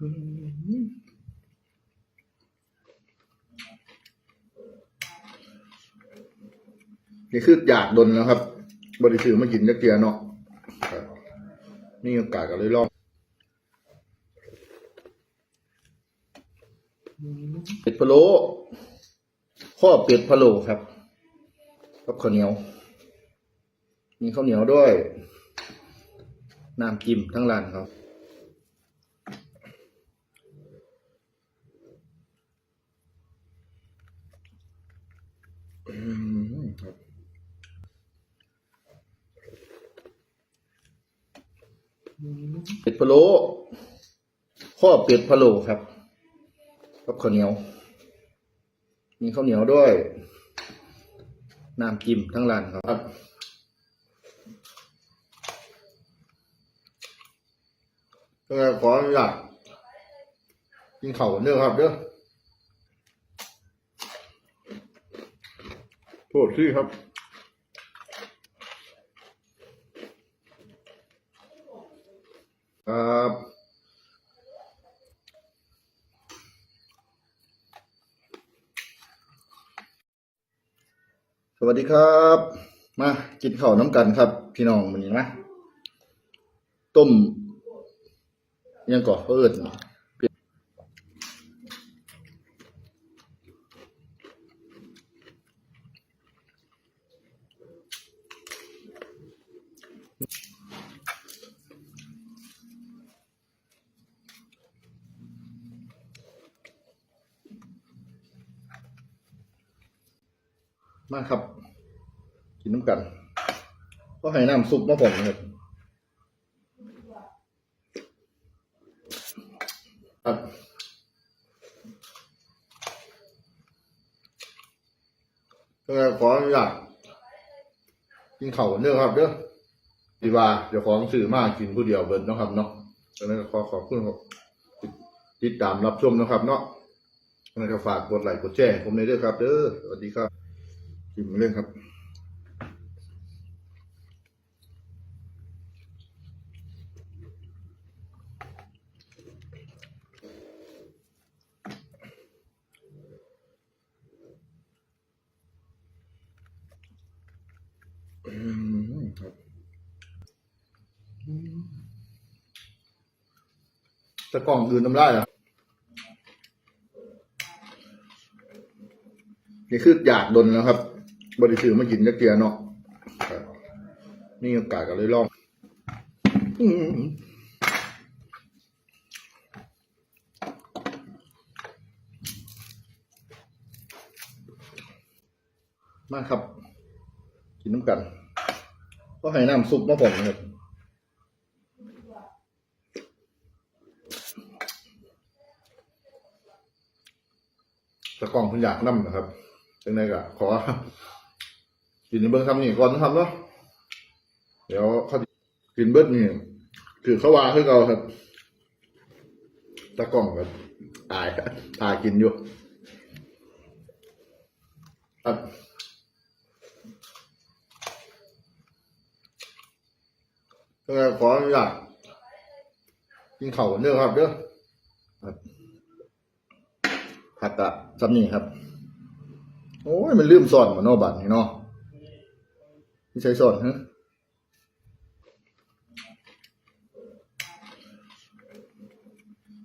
นี่คืออยากดนนะครับ บริสุทธิ์มากินจักเกียเนาะนี่โอกาสก็เลยลองเป็ดพะโล้ข้อเป็ดพะโล้ครับกับข้าวเหนียว มีข้าวเหนียวด้วย น้ำจิ้มทั้งร้านเขา ครับเป็ดพะโล้ข้อเป็ดพะโล้ครับกับข้าวเหนียว มีข้าวเหนียวด้วย น้ำจิ้มทั้งร้านครับก็ขออนุญาตกินข้าวกันเด้อครับเด้อโท ษที่ครับครับสวัสดีครับ มากินข้าวน้ำกันครับ พี่น้องวันนี้นะต้มยังก่อเอิญ มาครับ กินน้ำกัน ก็ให้น้ำซุปมาผมครับครับก็ขออนุญาตกินข้าวกันเด้อครับเด้อ ดีว่าเดี๋ยวของสื่อมากกินผู้เดียวเบิดนะครับเนาะดังนั้นก็ขอขอบคุณครับติดตามรับชมนะครับ เนาะดังนั้นก็ฝากกดไลค์กดแชร์ผมในอยด้วยครับ เด้อสวัสดีครับกินมเรื่องครับ อืมครับอืม แต่กล่องอื่นทำได้เหรอนี่คืออยากดนนะครับ บริสุทธิ์มากินจักเกียเนาะนี่โอกาสก็เลยลองมาครับ กินน้ำกัน ก็ให้น้ำซุปมาผมครับ ตะกล่องคุณอยากน้ำนะครับจังไงก็ขอกินในเบิ้งคำนี้ก่อนนะครับเนาะเดี๋ยวเขากินเบิ้นี่ถือเขาวาให้เราครับตะกล่องก็ตายตายกินอยู่ครับก็ขออนุญาตกินข้าวกันเด้อครับเด้อครับ ผัดกะซับนี่ครับ โอ้ยมันลืมสอนมาเนอบัตรนี่เนาะที่ใช้สอนฮะ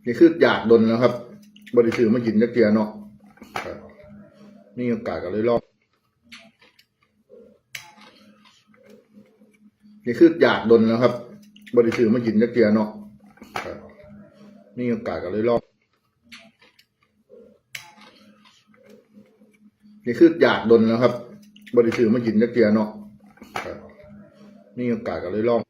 นี่คืออยากดนนะครับบริสุทธิ์มากินจักเกียเนาะนี่โอกาสก็เลยลองนี่คืออยากดนนะครับบริสุทธิ์มากินจักเกียเนาะนี่โอกาสก็เลยลอง นี่คืออยากดนนะครับบริสุทธิ์มากินจักเกียเนาะนี่โอกาสก็เลยลอง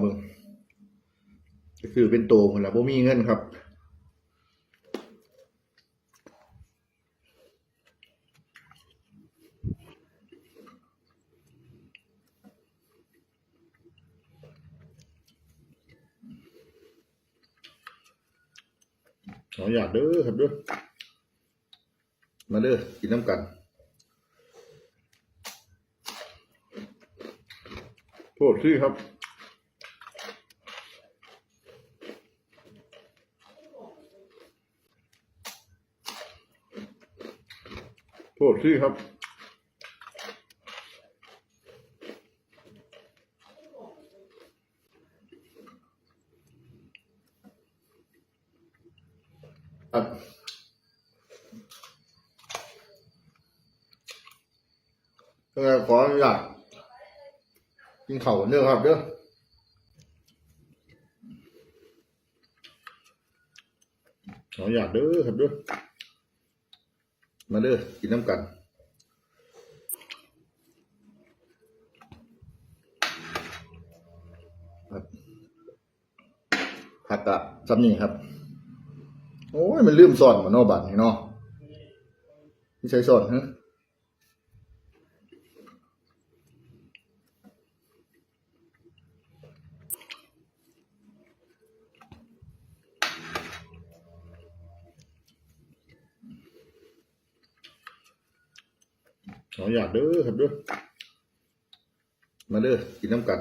เบิ่งคือเป็นโตคนละบ่มีเงินครับ ขออยากเด้อครับเด้อมาเด้อกินน้ำกันโทษที่ครับโทษที่ครับ ครับก็ขออนุญาตกินข้าวกันเด้อครับเด้อขออนุญาตเด้อครับเด้อมาเด้อกินน้ำกันครับผักกะซับนี่ครับ โอ้ยมันลืมสอนมาเนอบัตรนี่เนาะนี่ใช้สอนฮะขออยากเด้อครับเด้อมาเด้อกินน้ำกัน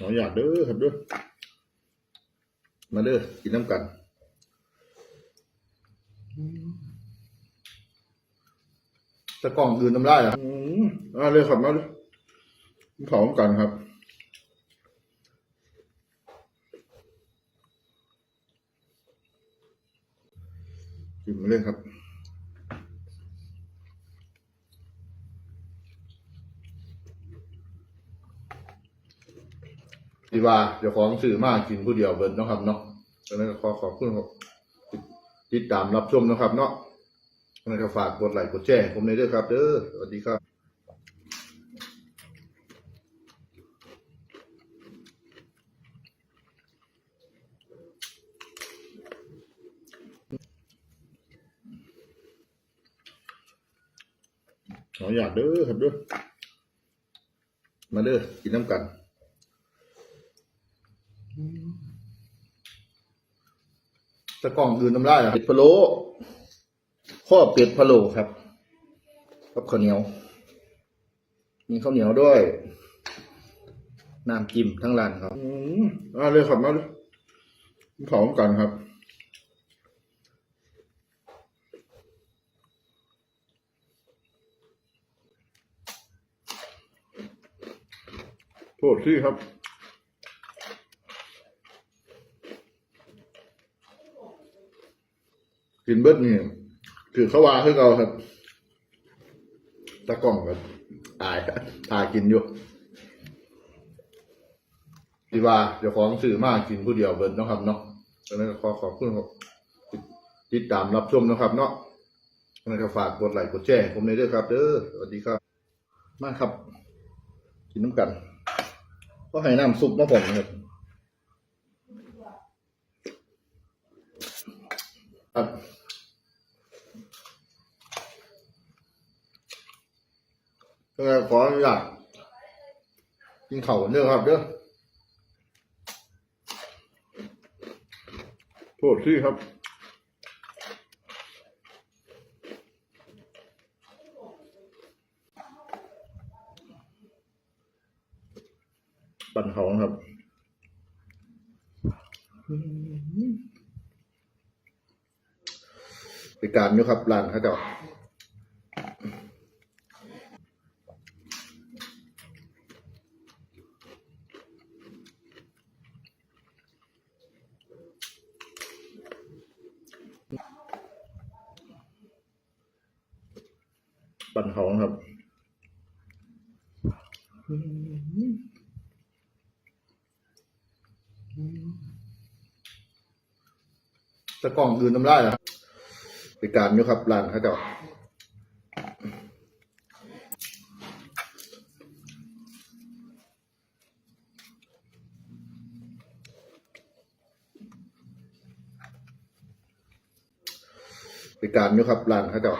ขออยากเด้อครับเด้อมาเด้อกินน้ำกันตะกล่องอื่นน้ำลายอะอ่าเลยครับมาเลยกินข้ากันครับกินมาเลยครับ ที่ว่าเจ้าของซื้อมากกินผู้เดียวเบิดนะครับเนาะดังนั้นก็ขอขอบคุณครับติดตามรับชมนะครับ เนาะดังนั้นก็ฝากกดไลค์กดแชร์ผมในอยด้วยครับ เด้อสวัสดีครับขออยากเด้อครับเด้อมาเด้อกินน้ำกัน ตะกล่องอื่นน้ำลายอะเป็ดพะโล้ข้อเป็ดพะโล้ครับกับข้าวเหนียว มีข้าวเหนียวด้วยน้ำจิ้มทั้งร้านครับอืมอ่าเลยครับมาเลยพร้อมกันครับโทษที่ครับ กินเบิดนี่คือเขาว่าคือเราครับตะกล่องก็ตายตายกินอยู่ที่ว่าเจ้าของซื้อมากกินผู้เดียวเบิดนะครับเนาะดังนั้นขอขอบคุณครับติดตามรับชมนะครับ เนาะดังนั้นก็ฝากกดไลค์กดแชร์ผมในอยด้วยครับ เด้อสวัสดีครับ มาครับ กินน้ำกันก็ให้น้ำซุปมาผมนะครับครับ ก็ขออนุญาตกินข้าวกันเด้อครับเด้อโทษที่ครับปั่นเขาครับไปการอยู่ครับร้านเขาเจ้า ปั่นเขาครับตะกล่องอื่นน้ำลายอะไปการอยู่ครับร้านเขาเจ้าไปการอยู่ครับร้านเขาเจ้า